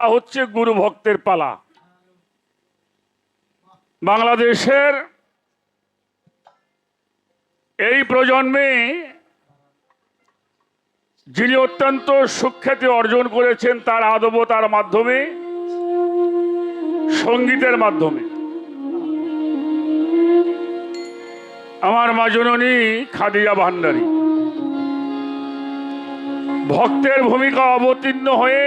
হচ্ছে গুরু ভক্তের পালা। বাংলাদেশের এই প্রজন্মে যিনি অত্যন্ত সুখ্যাতি অর্জন করেছেন তার আদবতার মাধ্যমে, সঙ্গীতের মাধ্যমে। আমার মা জননী খাদিজা ভান্ডারী। ভক্তের ভূমিকা অবতীর্ণ হয়ে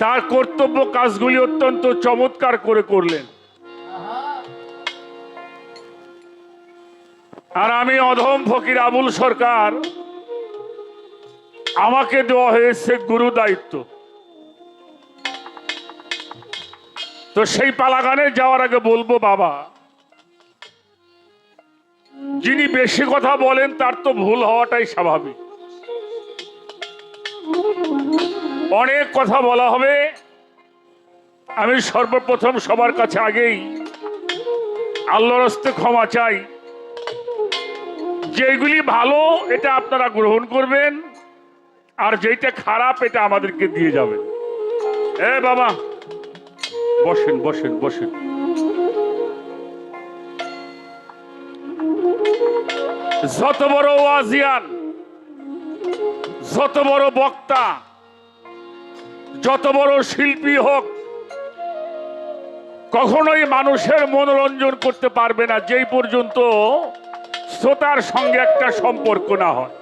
তার কর্তব্য কাজগুলি অত্যন্ত চমৎকার করে করলেন। আর আমি অধম ফকির আবুল সরকার, আমাকে দেওয়া হয়েছে গুরু দায়িত্ব। তো সেই পালাগানে যাওয়ার আগে বলব বাবা, যিনি বেশি কথা বলেন তার তো ভুল হওয়াটাই স্বাভাবিক। অনেক কথা বলা হবে। আমি সর্বপ্রথম সবার কাছে আগেই আল্লাহর হস্তে ক্ষমা চাই। যেগুলি ভালো, এটা আপনারা গ্রহণ করবেন। আর যেটা খারাপ, এটা আমাদেরকে দিয়ে যাবেন এ বাবা, বসেন বসেন বসেন। যত বড় ওয়াজিয়ান, যত বড় বক্তা যত বড় শিল্পী হোক কখনোই মানুষের মনোরঞ্জন করতে পারবে না যেই পর্যন্ত শ্রোতার সঙ্গে একটা সম্পর্ক না হয়।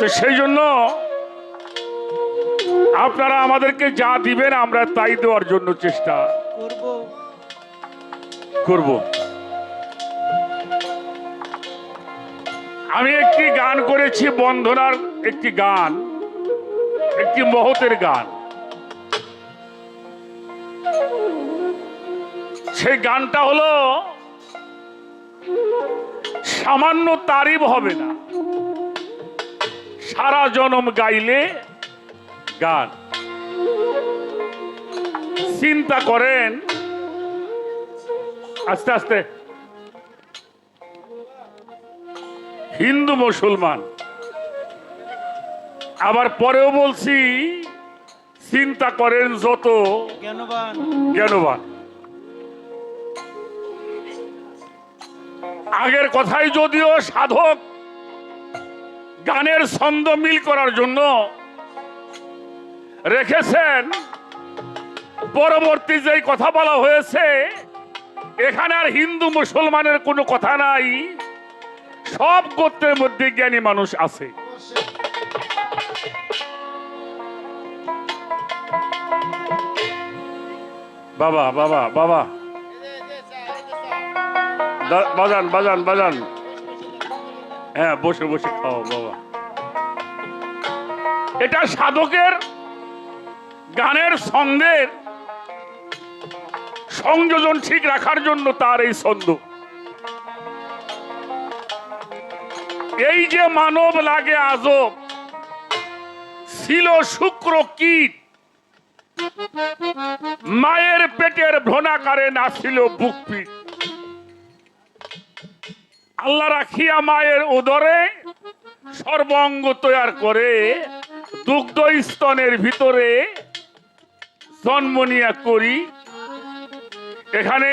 তো সেই জন্য আপনারা আমাদেরকে যা দিবেন আমরা তাই দেওয়ার জন্য চেষ্টা করব। করব। আমি একটি গান করেছি বন্ধনার একটি গান। একটি মহতের গান। সেই গানটা হলো, সামান্য তারিফ হবে না। সারা জনম গাইলে গান। চিন্তা করেন, আস্তে আস্তে। হিন্দু মুসলমান আবার পরেও বলছি চিন্তা করেন যত। জ্ঞানবান। আগের কথাই যদিও সাধক গানের ছন্দ মিল করার জন্য রেখেছেন পরবর্তী যেই কথা বলা হয়েছে এখানে আর হিন্দু মুসলমানের কোনো কথা নাই সব গোত্রের মধ্যে জ্ঞানী মানুষ আছে। বাবা বাবা বাবা। বাজান বাজান বাজান। হ্যাঁ বসে বসে খাও, বাবা। এটা সাধকের গানের ছন্দের সংযোজন ঠিক রাখার জন্য তার এই ছন্দ। এই যে মানব লাগে আজব, ছিল শুক্র কীট। মায়ের পেটের ভ্রণাকারে নাছিল বুক পিঠ। আল্লাহ রাখিয়া মায়ের উদরে সর্বাঙ্গ তৈয়ার করে দুগ্ধ স্তনের ভিতরে জন্ম নিয়া করি। এখানে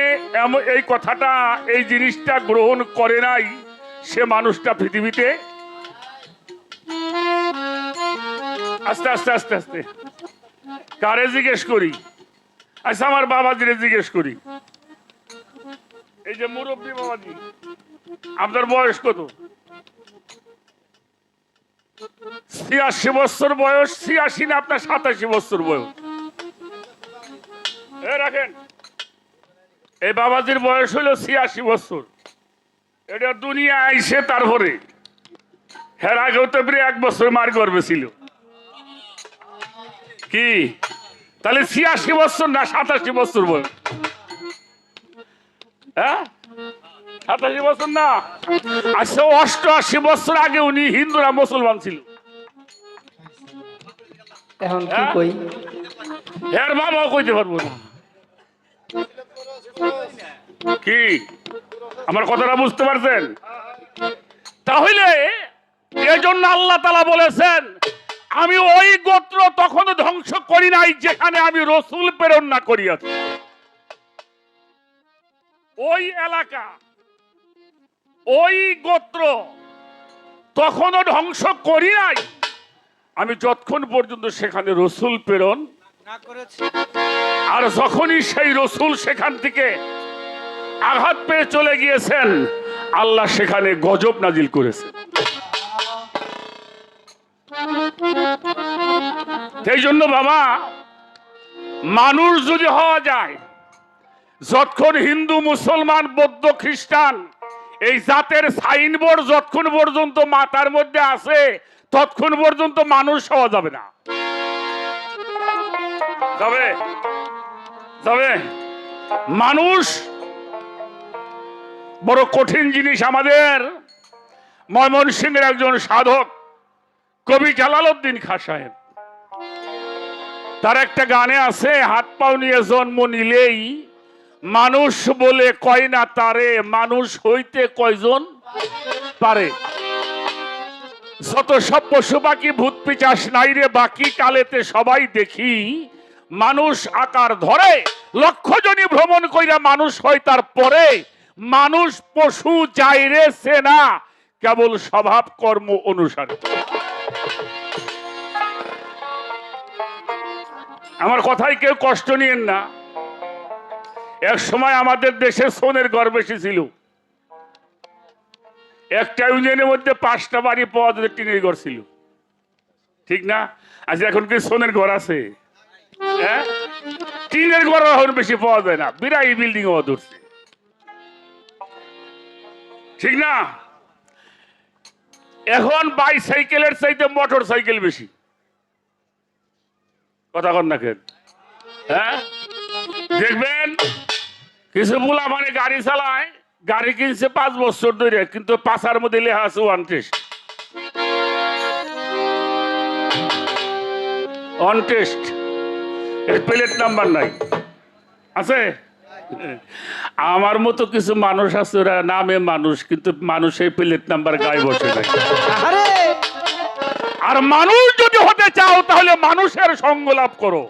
এই কথাটা, এই জিনিসটা গ্রহণ করে নাই সে মানুষটা পৃথিবীতে। আস্তে আস্তে আস্তে আস্তে। কারে জিজ্ঞেস করি? আচ্ছা আমার বাবাজিরে জিজ্ঞেস করি। এই যে মুরব্বী বাবাজি, আপনার বয়স কত? ছিয়াশি বছর বয়স, ছিয়াশি না আপনার সাতাশি বছর বয়স? এ, রাখেন। এই বাবাজির বয়স হলো ছিয়াশি বছর। এটা দুনিয়া আইসে তারপরে। হের আগেও তো এক বছর মার গর্বে ছিল। কি? তাহলে ছিয়াশি বছর না সাতাশি বছর বয়স হ্যাঁ? সাতাশি বছর না? আচ্ছা অষ্টআশি বছর আগে উনি হিন্দুরা মুসলমান ছিল। এখন কি হ্যাঁ? কই? এর বাবাও কইতে পারব না। কি? আমার কথাটা বুঝতে পারছেন? তাহলে এজন্য আল্লাহ তালা বলেছেন আমি ওই গোত্র তখন ধ্বংস করি নাই যেখানে আমি রসুল প্রেরণ না করিয়াছি। ওই এলাকা ওই গোত্র তখনও ধ্বংস করি নাই। আমি যতক্ষণ পর্যন্ত সেখানে রসুল প্রেরণ না করেছি। আর যখনই সেই রসুল সেখান থেকে আঘাত পেয়ে চলে গিয়েছেন আল্লাহ সেখানে গজব নাজিল করেছেন সেই জন্য বাবা, মানুষ যদি হওয়া যায়, যতক্ষণ হিন্দু, মুসলমান, বৌদ্ধ, খ্রিস্টান, এই জাতের সাইনবোর্ড যতক্ষণ পর্যন্ত মাথার মধ্যে আছে, ততক্ষণ পর্যন্ত মানুষ হওয়া যাবে না। যাবে? যাবে? মানুষ বড় কঠিন জিনিস আমাদের। ময়মনসিংহের একজন সাধক কবি জালালউদ্দিন খা সাহেব তার একটা গানে আছে, হাত পাও নিয়ে জন্ম নিলেই মানুষ বলে কয় না তারে, মানুষ হইতে কয়জন পারে? যত সব পশু পাখি ভূত পিচাস নাই রে, বাকি কালেতে সবাই দেখি মানুষ আকার ধরে লক্ষ জনই ভ্রমণ কইরা মানুষ হয় তার পরে মানুষ পশু যাইরে সেনা কেবল স্বভাব কর্ম অনুসারে। আমার কথাই কেউ কষ্ট নিয়েন না। এক সময় আমাদের দেশে সোনের ঘর বেশি ছিল। একটা ইউনিয়নের মধ্যে পাঁচটা বাড়ি পাওয়া যেত টিনের ঘর ছিল। ঠিক না? আজ এখন কি সোনের ঘর আছে? হ্যাঁ? টিনের ঘর এখন বেশি পাওয়া যায় না। বিরাই বিল্ডিং হওয়া ধরছে। ঠিক না? এখন বাইসাইকেলের চাইতে মোটর সাইকেল বেশি। কথা কন না কেন? হ্যাঁ? দেখবেন, কিছু বুলা মানে গাড়ি চালায়, গাড়ি কিনছে পাঁচ বছর ধরে, কিন্তু পাশার মধ্যে লেখা আছে ওয়ান টেস্ট টেস্ট এর প্লেট নাম্বার নাই। আছে? আমার মতো কিছু মানুষ আছে, ওরা নামে মানুষ, কিন্তু মানুষের প্লেট নাম্বার গায়ে বসে নাই। আরে মানুষ যদি হতে চাও, তাহলে মানুষের সঙ্গ লাভ করো।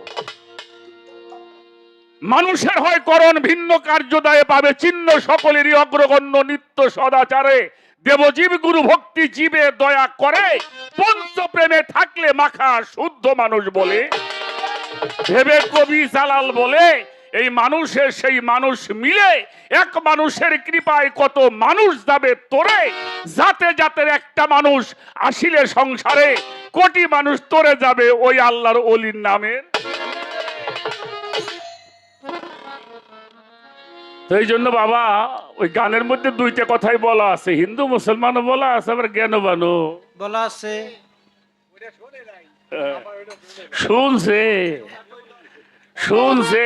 মানুষের হয় করণ ভিন্ন কার্যদায়ে পাবে, চিহ্ন সকলেরই অগ্রগণ্য নিত্য সদাচারে। দেবজীব গুরু ভক্তি জীবে দয়া করে, পঞ্চ প্রেমে থাকলে মাখা শুদ্ধ মানুষ বলে, ভেবে কবি জালাল বলে এই মানুষের সেই মানুষ মিলে এক মানুষের কৃপায় কত মানুষ যাবে তোরে? যাতে জাতের একটা মানুষ আসিলে সংসারে কোটি মানুষ তোরে যাবে ওই আল্লাহর অলির নামের তো এই জন্য বাবা ওই গানের মধ্যে দুইটা কথাই বলা আছে। হিন্দু মুসলমানও বলা আছে আবার জ্ঞানবানও। বলা আছে। শুনছে। শুনছে,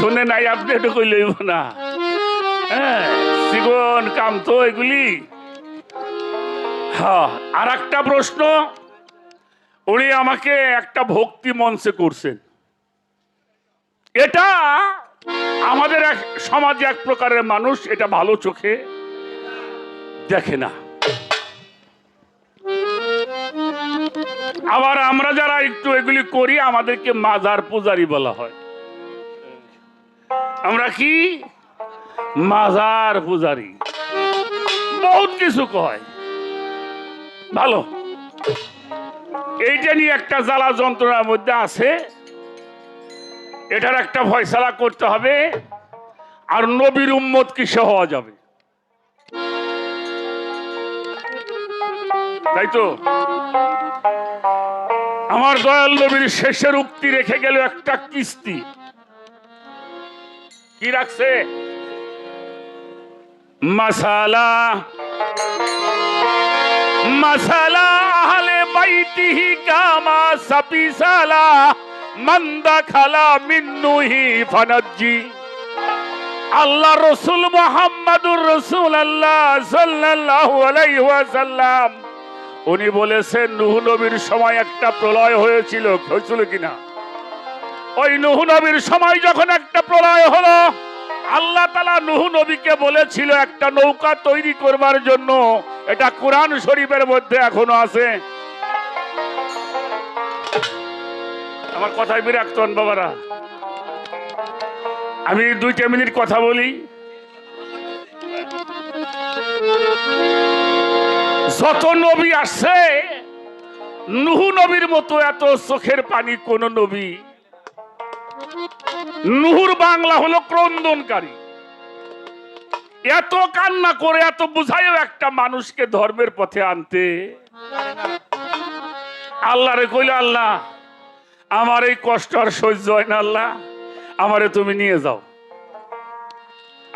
শুনে নাই আপনি একটু কই লইব না। হ্যাঁ জীবন, কাম তো এগুলি। আর একটা প্রশ্ন। উনি আমাকে একটা ভক্তি মঞ্চে করছেন। এটা আমাদের এক, সমাজে এক প্রকারের মানুষ, এটা ভালো চোখে দেখে না। আবার আমরা যারা একটু এগুলি করি, আমাদেরকে মাজার পূজারি বলা হয়। আমরা কি? মাজার পূজারি। বহুত কিছু কয়। ভালো। এইটা নিয়ে একটা জ্বালা যন্ত্রণার মধ্যে আছে। এটার একটা ফয়সালা করতে হবে। আর নবীর উম্মত কিসে হওয়া যাবে? তাই তো? আমার দয়াল নবীর শেষের উক্তি রেখে গেল একটা কিস্তি। কি রাখছে? মাসালা মাসালা আহলে বাইতিহি কামা সাপিসালা মন্দা খালা মিন্নুহি ফানাজ্জি। আল্লাহ রসুল মোহাম্মদুর রসুল আল্লাহ সাল্লাল্লাহু আলাইহি ওয়াসাল্লাম। উনি বলেছেন, নুহ নবীর সময় একটা প্রলয় হয়েছিল হয়েছিল কিনা? ওই নুহ নবীর সময় যখন একটা প্রলয় হলো, আল্লাহ তালা নুহ নবীকে বলেছিল, একটা নৌকা তৈরি করবার জন্য, এটা কোরআন শরীফের মধ্যে এখনও আছে। আমার কথায় বিরাক্ত বাবারা। আমি দুইটা মিনিট কথা বলি। যত নবী আসছে, নুহু নবীর মতো এত চোখের পানি কোন নবী নুহুর বাংলা হলো ক্রন্দনকারী। এত কান্না করে, এত বুঝাইও একটা মানুষকে ধর্মের পথে আনতে। আল্লাহ রে কইল, আল্লাহ, আমার এই কষ্ট আর সহ্য হয় না, আল্লাহ, আমারে তুমি নিয়ে যাও।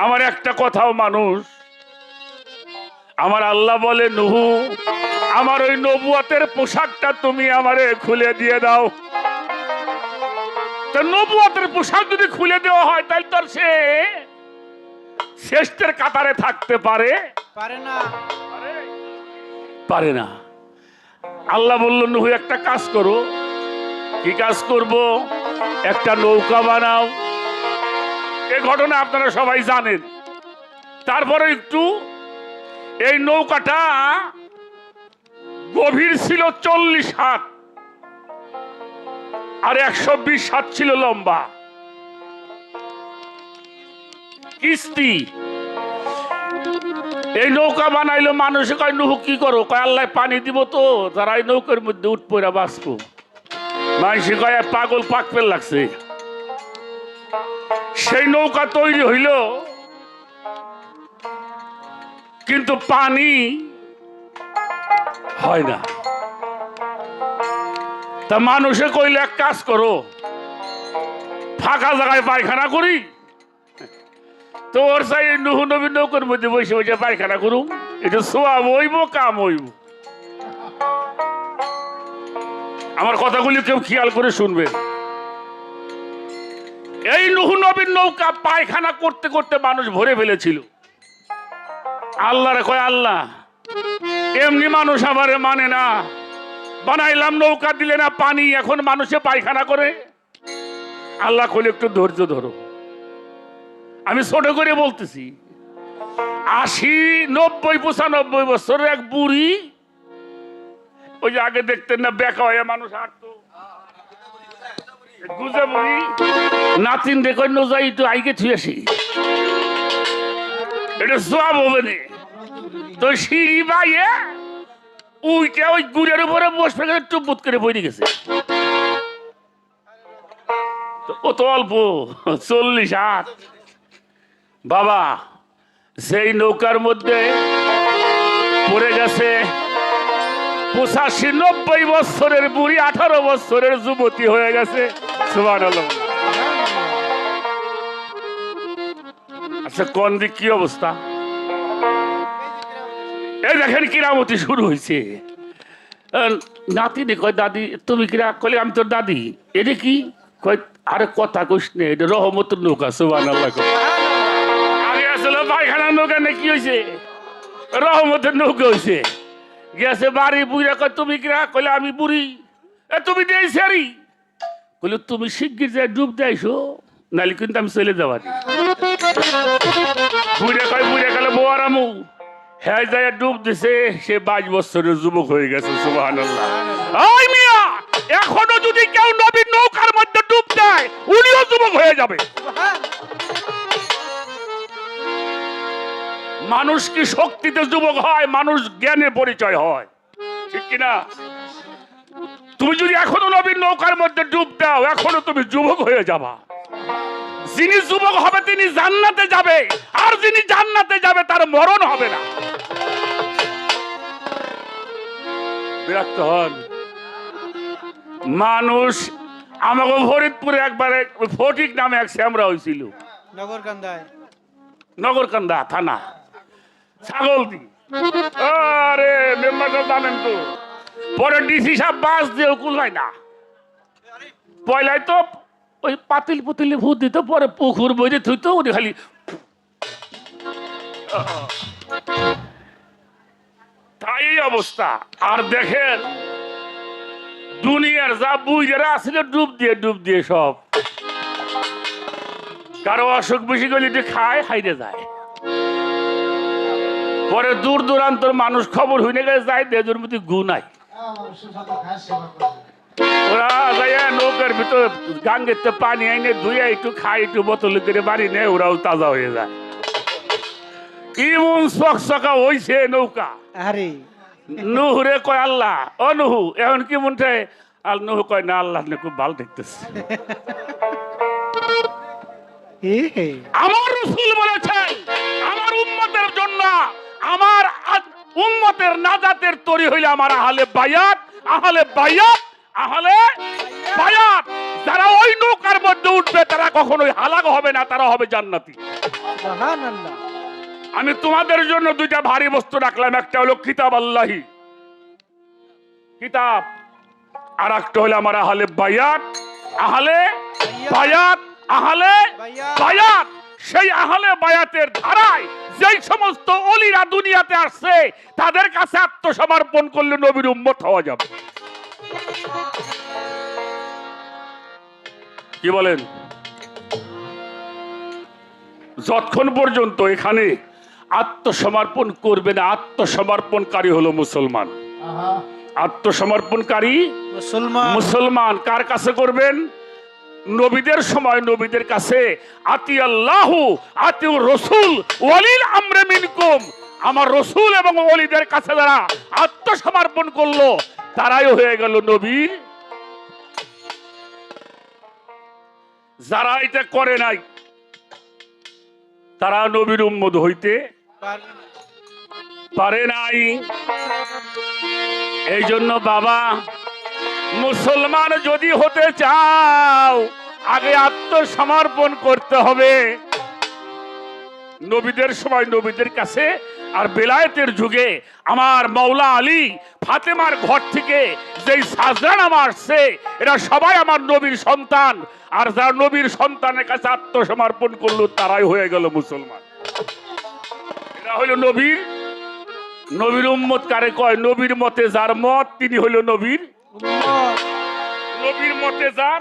আমার একটা কথাও মানুষ, আমার আল্লাহ বলে, নুহু, আমার ওই নবুয়াতের পোশাকটা তুমি আমারে খুলে দিয়ে দাও। তো নবুয়াতের পোশাক যদি খুলে দেওয়া হয় তাহলে তো আর সে শ্রেষ্ঠের কাতারে থাকতে পারে। পারে না। পারে না। আল্লাহ বলল নুহু একটা কাজ করো। কি কাজ করব? একটা নৌকা বানাও। এ ঘটনা আপনারা সবাই জানেন। তারপরে একটু এই নৌকাটা গভীর ছিল চল্লিশ হাত। আর একশো বিশ হাত ছিল লম্বা। কিস্তি। এই নৌকা বানাইলো মানুষে, কয়, নুহু, কি করো? কয়, আল্লাহ পানি দিব তো। তারা এই নৌকার মধ্যে উঠ পড়া বাঁচবো। মানুষে কয় পাগল পাক ফেল লাগছে। সেই নৌকা তৈরি হইল, কিন্তু পানি হয় না। তা মানুষে কইলে এক কাজ করো। ফাঁকা জায়গায় পায়খানা করি। তো ওর চাই নুহু নবীন নৌকার মধ্যে বসে বসে পায়খানা করুম। এটা সোয়াব হইব, কাম হইব। আমার কথাগুলি কেউ খেয়াল করে শুনবে। এই নুহু নবীন নৌকা পায়খানা করতে করতে মানুষ ভরে ফেলেছিল। আল্লাহরে কয়, আল্লাহ, এমনি মানুষ আমারে মানে না। বানাইলাম নৌকা, দিলে না পানি, এখন মানুষে পায়খানা করে। আল্লাহ কইলে, একটু ধৈর্য ধরো। আমি ছোট করে বলতেছি, আশি, নব্বই, পঁচানব্বই বছরের এক বুড়ি, ওই যে আগে দেখতেন না, বেকা হয়ে মানুষ হাঁটতো। গুজে বুড়ি, নাতিন দেখো নজাই আইকে থুয়েছি এটা সব হবে না। তো সিঁড়ি বাইয়ে উইটা ওই গুড়ের উপরে বসবে টুপুত করে বইরে গেছে। ও অল্প, চল্লিশ হাত। বাবা সেই নৌকার মধ্যে পড়ে গেছে পঁচাশি নব্বই বছরের বুড়ি, আঠারো বছরের যুবতী হয়ে গেছে। আচ্ছা কোন দিক কি অবস্থা? দেখেন কিরামতি শুরু হয়েছে আহ, নাতিনি কয় দাদি তুমি কিরা কলে আমি তোর দাদি। এটা কি? কয় আরে কথা কইস নে এটা রহমতের নৌকা সুবান আল্লাহ আগে আসলে পায়খানার নৌকা না কি হয়েছে রহমতের নৌকা হয়েছে গেছে বাড়ি বুড়া কয় তুমি কিরা? কইলে আমি বুড়ি। এ তুমি দেই সারি। কইলে তুমি শিগগির যায় ডুব দেয়ছো নাহলে কিন্তু আমি চলে যাবার। বুড়ে কয় বুড়ে গেলে বোয়ার আমু হ্যাঁ ডুব দিছে, সে বাইশ বছরের যুবক হয়ে গেছে এখনও যদি কেউ নবীন নৌকার মধ্যে ডুব দেয়, উনিও যুবক হয়ে যাবে। মানুষ কি শক্তিতে যুবক হয়? মানুষ জ্ঞানে পরিচয় হয়। ঠিক কিনা? তুমি যদি এখনও নবীন নৌকার মধ্যে ডুব দাও, এখনও তুমি যুবক হয়ে যাবা। যিনি যুবক হবে তিনি জান্নাতে যাবে। আর যিনি জান্নাতে যাবে তার মরণ হবে না। বিরক্ত হন। মানুষ আমাকে ফরিদপুরে একবারে ফটিক নামে এক শ্যামরা হয়েছিল নগরকান্দায়। নগরকান্দা থানা। ছাগলদি আরে মেম্বার সাহেব জানেন তো পরে ডিসি সাহেব বাস দিয়ে কুলায় না। পয়লায় তো ওই পাতিল পুতিলে ভূত দিত, পরে পুকুর বইরে থুইতো, উনি খালি তাই অবস্থা। আর দেখেন, দুনিয়ার যা বুই যারা আসলে ডুব দিয়ে ডুব দিয়ে সব। কারও অসুখ বেশি গেলে একটু খায়, হাইরে যায়। পরে দূর দূরান্তর মানুষ খবর হইনে গেছে যায় দেজুর মধ্যে গু নাই। ওরা আমি তো গাঙ্গের তো পানি আইনে ধুয়ে একটু খাই একটু বোতলে করে বাড়ি নেই ওরাও তাজা হয়ে যায়। ইমন চকচকা হইছে নৌকা। আরে। নুহুরে কয় আল্লাহ ও নুহু এখন কি মনটা আর নুহু কয় না আল্লাহ খুব ভালো দেখতেছে হে হে। আমার রসুল বলেছেন আমার উম্মতের জন্য আমার উম্মতের নাজাতের তরি হইলে আমার আহলে বায়াত আহলে বায়াত আহলে বায়াত যারা ওই নৌকার মধ্যে উঠবে তারা কখনোই হালাক হবে না তারা হবে জান্নাতি। আমি তোমাদের জন্য দুইটা ভারী বস্তু রাখলাম একটা হলো কিতাব আল্লাহি। কিতাব আর একটা হলো আমার আহলে বায়াত। আহলে বায়াত আহলে বায়াত। বায়াত। সেই আহলে বায়াতের ধারায় যেই সমস্ত অলিরা দুনিয়াতে আসছে তাদের কাছে আত্মসমর্পণ করলে নবীর উম্মত হওয়া যাবে। কি বলেন? যতক্ষণ পর্যন্ত এখানে আত্মসমর্পণ করবে না আত্মসমর্পণকারী হলো মুসলমান। আত্মসমর্পণকারী মুসলমান। মুসলমান। কার কাছে করবেন? নবীদের সময় নবীদের কাছে আতি আল্লাহ আতি রসুল ওয়ালিল আমরে মিনকুম। আমার রসুল এবং ওলিদের কাছে যারা আত্মসমর্পণ করল তারাই হয়ে গেল নবী। যারা এটা করে নাই, তারা নবীর উম্মদ হইতে পারে নাই। এই জন্য বাবা, মুসলমান যদি হতে চাও, আগে আত্মসমর্পণ করতে হবে। নবীদের সময় নবীদের কাছে আর বেলায়েতের যুগে আমার মৌলা আলী ফাতেমার ঘর থেকে যেই সাজরান আমার আসছে এরা সবাই আমার নবীর সন্তান। আর যারা নবীর সন্তানের কাছে আত্মসমর্পণ করল তারাই হয়ে গেল মুসলমান। এরা হইল নবীর নবীর উম্মত কারে কয়? নবীর মতে যার মত তিনি হইল নবীর নবীর মতে যার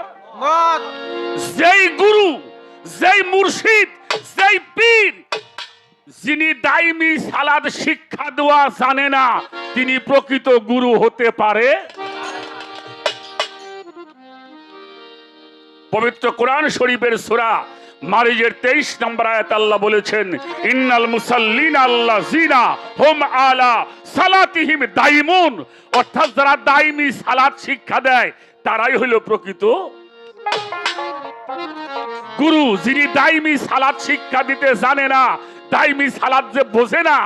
যেই গুরু যেই মুর্শিদ যেই পীর যিনি দাইমি সালাদ শিক্ষা দেওয়া জানে না, তিনি প্রকৃত গুরু হতে পারে। পবিত্র কোরআন শরীফের সূরা মারিজের তেইশ নম্বর আয়াত আল্লাহ বলেছেন, ইন্নাল মুসাল্লিন আল্লাহ জিনা হোম আলা সালাতিহিম দাইমুন। অর্থাৎ যারা দাইমি সালাত শিক্ষা দেয়, তারাই হলো প্রকৃত গুরু যিনি দাইমি সালাদ শিক্ষা দিতে জানে না দাইমি সালাদ যে বোঝে না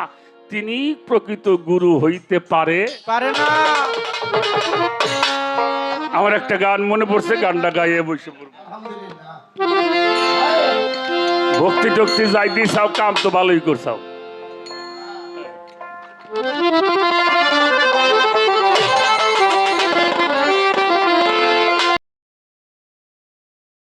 তিনি প্রকৃত গুরু হইতে পারে? পারে না। আমার একটা গান মনে পড়ছে গানটা গাইয়ে বসে পড়ব। ভক্তি টক্তি যাই দিছাও কাম তো ভালোই করছাও।